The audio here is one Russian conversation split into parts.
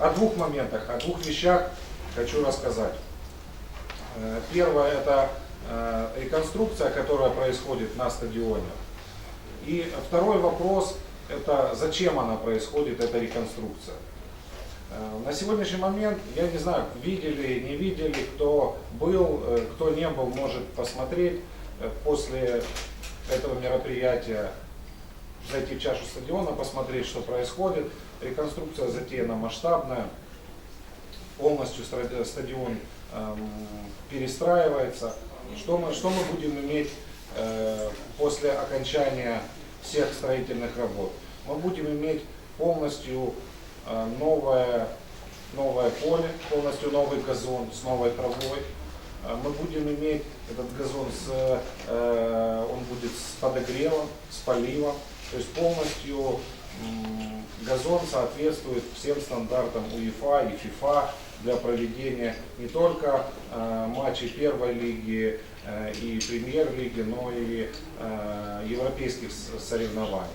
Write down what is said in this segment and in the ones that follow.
о двух моментах, о двух вещах хочу рассказать. Э, Первое это э, реконструкция, которая происходит на стадионе. И второй вопрос это зачем она происходит, эта реконструкция. Э, На сегодняшний момент, я не знаю, видели, не видели, кто был, кто не был, может посмотреть после этого мероприятия, зайти в чашу стадиона, посмотреть, что происходит. Реконструкция затеяна масштабная, полностью стадион эм, перестраивается. Что мы, что мы будем иметь э, после окончания всех строительных работ? Мы будем иметь полностью э, новое, новое поле, полностью новый газон с новой травой. Э, Мы будем иметь этот газон, с, он будет с подогревом, с поливом, то есть полностью газон соответствует всем стандартам УЕФА и ФИФА для проведения не только э, матчей первой лиги э, и премьер-лиги, но и э, европейских соревнований.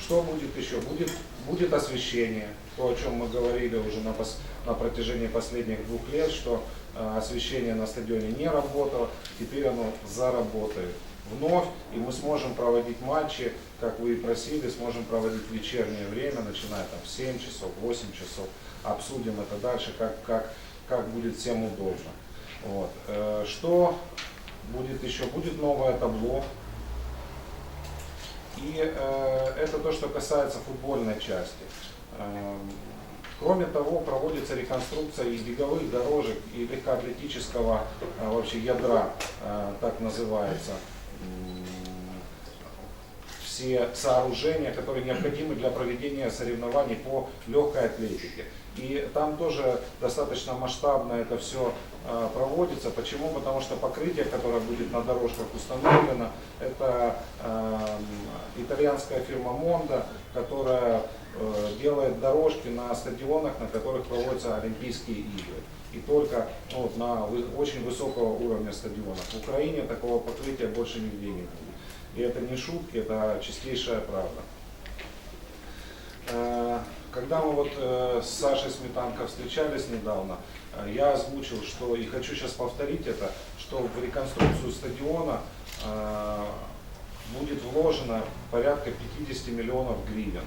Что будет еще? Будет, будет освещение, то, о чем мы говорили уже на, пос- на протяжении последних двух лет, что э, освещение на стадионе не работало, теперь оно заработает вновь, и мы сможем проводить матчи, как вы и просили, сможем проводить вечернее время, начиная там в 7 часов, 8 часов, обсудим это дальше, как, как, как будет всем удобно. Вот. Э, Что будет еще? Будет новое табло, и э, это то, что касается футбольной части. Эм, Кроме того, проводится реконструкция и беговых дорожек, и легкоатлетического э, вообще ядра, э, так называется. Все сооружения, которые необходимы для проведения соревнований по легкой атлетике. И там тоже достаточно масштабно это все проводится. Почему? Потому что покрытие, которое будет на дорожках установлено, это итальянская фирма Монда, которая э, делает дорожки на стадионах, на которых проводятся Олимпийские игры. И только ну, на очень высокого уровня стадионов. В Украине такого покрытия больше нигде не будет. И это не шутки, это чистейшая правда. Э, Когда мы вот э, с Сашей Сметанко встречались недавно, э, я озвучил, что, и хочу сейчас повторить это, что в реконструкцию стадиона будет вложено порядка 50 миллионов гривен.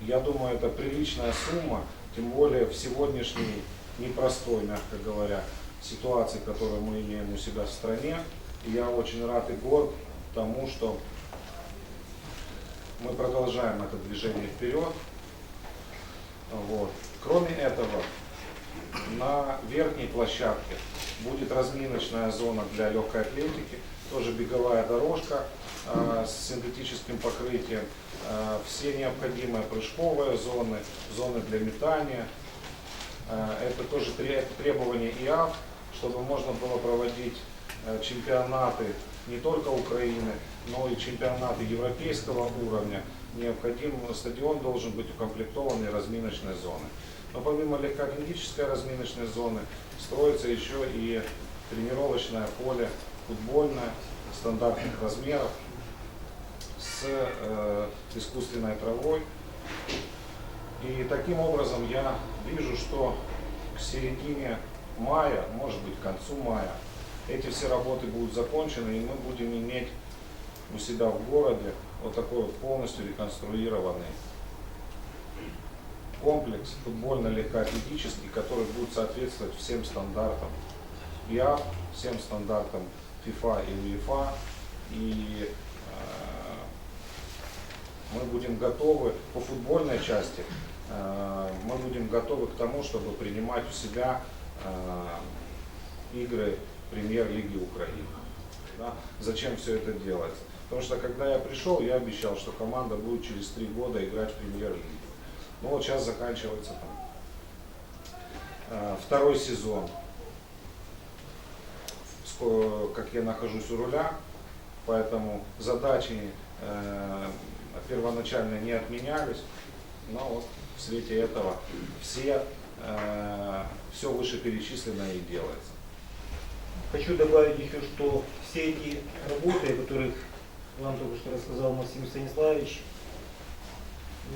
Я думаю, это приличная сумма, тем более в сегодняшней непростой, мягко говоря, ситуации, которую мы имеем у себя в стране. Я очень рад и горд тому, что мы продолжаем это движение вперед. Вот. Кроме этого, на верхней площадке будет разминочная зона для легкой атлетики, тоже беговая дорожка э, с синтетическим покрытием, э, все необходимые прыжковые зоны, зоны для метания. Э, это тоже тре- требование ИАФ, чтобы можно было проводить чемпионаты не только Украины, но и чемпионаты европейского уровня. Необходим стадион должен быть укомплектован и разминочной зоной. Но помимо легкоатлетической разминочной зоны строится еще и тренировочное поле футбольное стандартных размеров с э, искусственной травой. И таким образом я вижу, что к середине мая, может быть к концу мая, эти все работы будут закончены, и мы будем иметь у себя в городе вот такой вот полностью реконструированный комплекс футбольно-легкоатлетический, который будет соответствовать всем стандартам ИАФ, всем стандартам ФИФА и УЕФА. И э, мы будем готовы по футбольной части, э, мы будем готовы к тому, чтобы принимать у себя э, игры премьер-лиги Украины. Да? Зачем все это делается? Потому что когда я пришел, я обещал, что команда будет через три года играть в премьер-лиге. Ну вот сейчас заканчивается там э, второй сезон. Как я нахожусь у руля, поэтому задачи э, первоначально не отменялись. Но вот в свете этого все, э, все вышеперечисленное и делается. Хочу добавить еще, что все эти работы, о которых вам только что рассказал Максим Станиславович,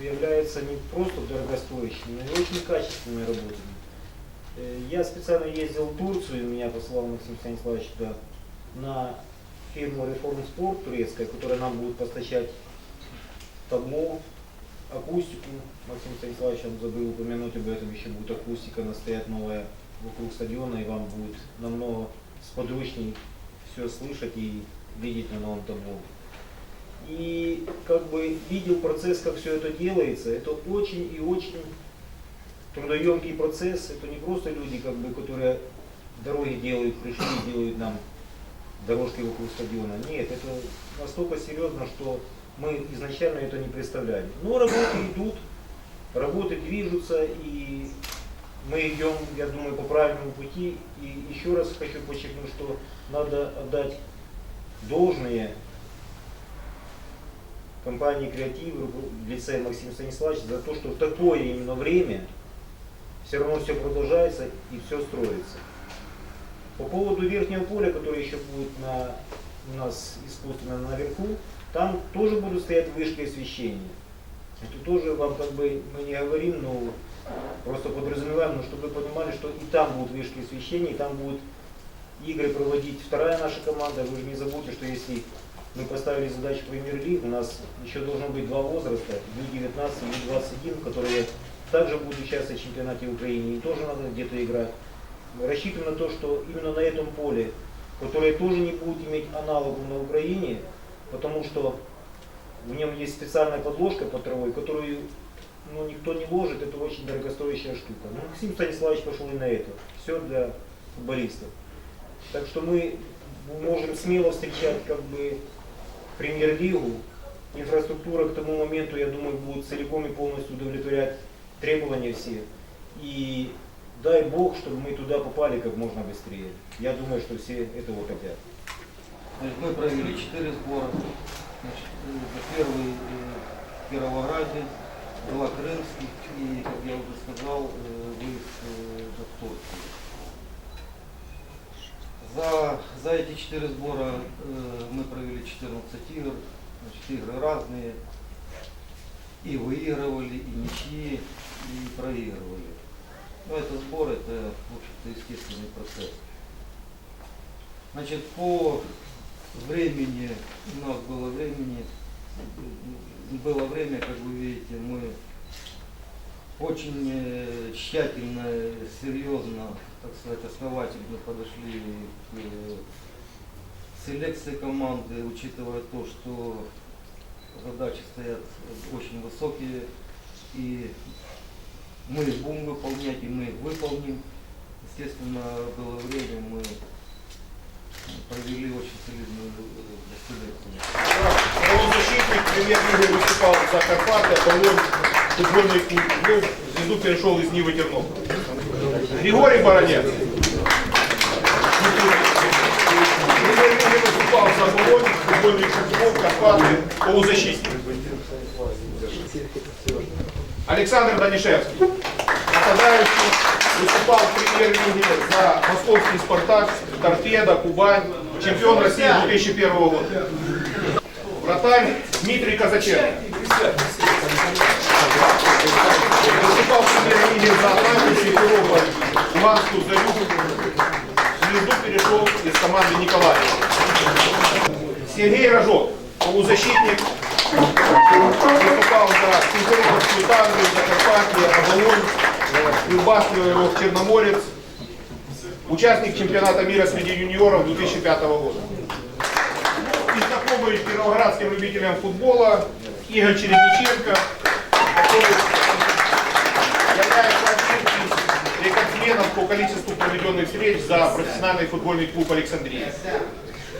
являются не просто дорогостоящими, но и очень качественными работами. Э, Я специально ездил в Турцию, меня послал Максим Станиславович туда, на фирму Reform Sport турецкая, которая нам будет поставлять табло, акустику. Максим Станиславович, он забыл упомянуть об этом, еще будет акустика, она стоять новая вокруг стадиона, и вам будет намного сподручней все слышать и видеть на новом табло. И как бы видел процесс, как все это делается. Это очень и очень трудоемкий процесс. Это не просто люди, как бы, которые дороги делают, пришли делают нам дорожки вокруг стадиона. Нет, это настолько серьезно, что мы изначально это не представляли. Но работы идут, работы движутся, и мы идем, я думаю, по правильному пути. И еще раз хочу подчеркнуть, что надо отдать должное компании «Креатив» в лице Максима Станиславовича за то, что в такое именно время все равно все продолжается и все строится. По поводу верхнего поля, которое еще будет на, у нас искусственно наверху, там тоже будут стоять вышки освещения. Это тоже вам как бы мы не говорим, но просто подразумеваем, но чтобы вы понимали, что и там будут вышки освещения, и там будут игры проводить вторая наша команда. Вы же не забудьте, что если мы поставили задачу премьер-лиг, у нас еще должно быть два возраста, Ю-19 и Ю-21, которые также будут участвовать в чемпионате Украины, и тоже надо где-то играть. Мы рассчитываем на то, что именно на этом поле, которое тоже не будет иметь аналогов на Украине, потому что в нем есть специальная подложка под травой, которую ну, никто не ложит, это очень дорогостоящая штука. Ну, Максим Станиславович пошел и на это. Все для футболистов. Так что мы можем смело встречать как бы премьер-лигу. Инфраструктура к тому моменту, я думаю, будет целиком и полностью удовлетворять требования все. И дай Бог, чтобы мы туда попали как можно быстрее. Я думаю, что все этого хотят. Значит, мы провели четыре сбора. Значит, э, первый э, в Кировограде, два крымских и, как я уже сказал, выезд в Турцию. За, за эти четыре сбора э, мы провели 14 игр, значит, игры разные. И выигрывали, и ничьи, и проигрывали. Но это сбор, это, в общем-то, естественный процесс. Значит, по времени, у нас было времени, было время, как вы видите, мы очень э, тщательно, серьезно, так сказать, основательно подошли к э, селекции команды, учитывая то, что задачи стоят очень высокие, и мы их будем выполнять, и мы их выполним. Естественно, было время, мы провели очень солидную э, селекцию. Правозащитник премьер-лиги выступал за Карпаты, Аполлон, футбольный клуб, звезду перешел из Нивы Тернопіль. Григорий Баранец. Премьер-лиги выступал за Аполлон, футбольный клуб, Карпаты, полузащитник. Александр Данишевский. Нападающий, выступал в премьер-лиге за московский «Спартак», «Торпедо», «Кубань», чемпион России 2001 года. Вратарь Дмитрий Казаченко. Выступал в премьер-лиге за Атланту, Симферополь, Луганскую зарю. Звезду перешел из команды Николаева. Сергей Рожок, полузащитник. Выступал за Симферопольскую Таврию, за Карпатье, Авалон, Любашкино его в Черноморец. Участник чемпионата мира среди юниоров 2005 года и знакомый кировоградским любителям футбола Игорь Чередниченко, который является по количеству проведенных встреч за профессиональный футбольный клуб Александрия.